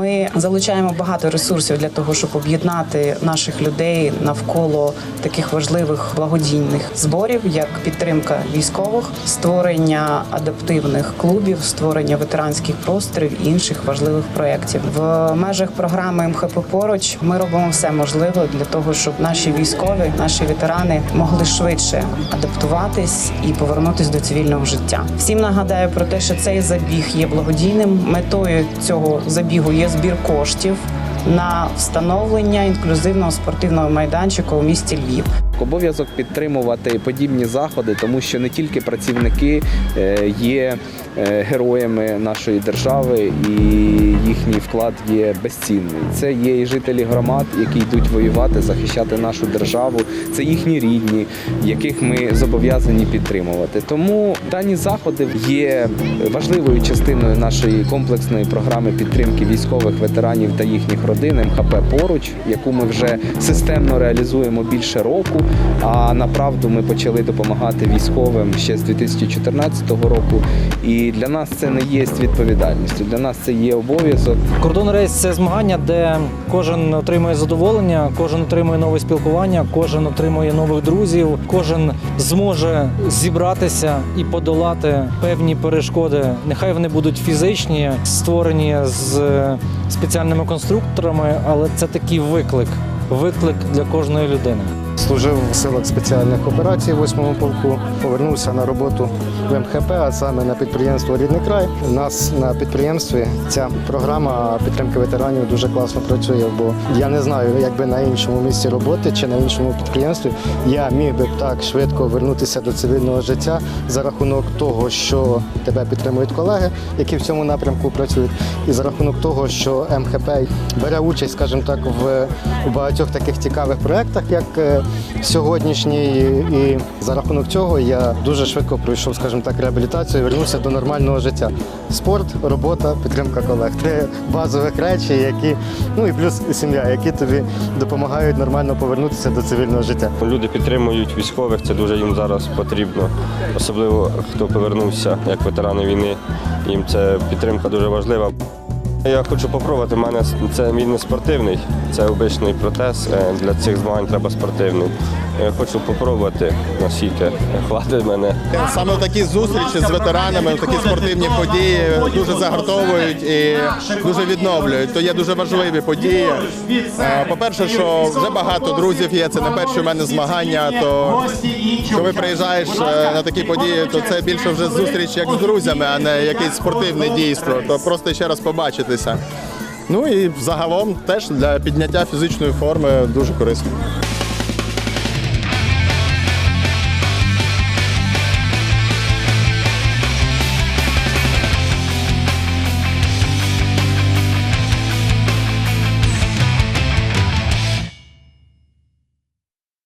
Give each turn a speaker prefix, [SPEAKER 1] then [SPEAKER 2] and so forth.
[SPEAKER 1] Ми залучаємо багато ресурсів для того, щоб об'єднати наших людей навколо таких важливих благодійних зборів, як підтримка військових, створення адаптивних клубів, створення ветеранських просторів і інших важливих проєктів. В межах програми МХП поруч ми робимо все можливе для того, щоб наші військові, наші ветерани могли швидше адаптуватись і повернутись до цивільного життя. Всім нагадаю про те, що цей забіг є благодійним. Метою цього забігу є збір коштів на встановлення інклюзивного спортивного майданчика у місті Львів.
[SPEAKER 2] Обов'язок підтримувати подібні заходи, тому що не тільки працівники е, є е, героями нашої держави, і їхній вклад є безцінний. Це є і жителі громад, які йдуть воювати, захищати нашу державу. Це їхні рідні, яких ми зобов'язані підтримувати. Тому дані заходи є важливою частиною нашої комплексної програми підтримки військових ветеранів та їхніх родин МХП поруч, яку ми вже системно реалізуємо більше року. А направду ми почали допомагати військовим ще з 2014 року. І для нас це не є відповідальністю. Для нас це є обов'язок.
[SPEAKER 3] Кордон рейс це змагання, де кожен отримує задоволення, кожен отримує нове спілкування, кожен отримує нових друзів, кожен зможе зібратися і подолати певні перешкоди. Нехай вони будуть фізичні, створені з спеціальними конструкторами, але це такий виклик. Виклик для кожної людини.
[SPEAKER 4] Служив в силах спеціальних операцій 8-му полку, повернувся на роботу в МХП, а саме на підприємство Рідний край. У нас на підприємстві ця програма підтримки ветеранів дуже класно працює, бо я не знаю, якби на іншому місці роботи чи на іншому підприємстві я міг би так швидко вернутися до цивільного життя за рахунок того, що тебе підтримують колеги, які в цьому напрямку працюють, і за рахунок того, що МХП бере участь, скажімо так, в багатьох таких цікавих проєктах, як е, сьогоднішній. І за рахунок цього я дуже швидко пройшов, скажімо так, реабілітацію і вернувся до нормального життя. Спорт, робота, підтримка колег. Три базових речі, які ну і плюс сім'я, які тобі допомагають нормально повернутися до цивільного життя.
[SPEAKER 5] Люди підтримують військових, це дуже їм зараз потрібно. Особливо хто повернувся як ветерани війни. Їм це підтримка дуже важлива. Я хочу спробувати, У мене це мій не спортивний, це обичний протез. Е, Для цих змагань треба спортивний. Я хочу попробувати, наскільки хватить мене.
[SPEAKER 6] Саме такі зустрічі з ветеранами, такі спортивні події дуже загартовують і дуже відновлюють. То є дуже важливі події. Е, По-перше, що вже багато друзів є. Це не перші у мене змагання. То коли приїжджаєш е, на такі події, то це більше вже зустріч як з друзями, а не якесь спортивне дійство. То просто ще раз побачитися. Ну і загалом теж для підняття фізичної форми дуже корисно.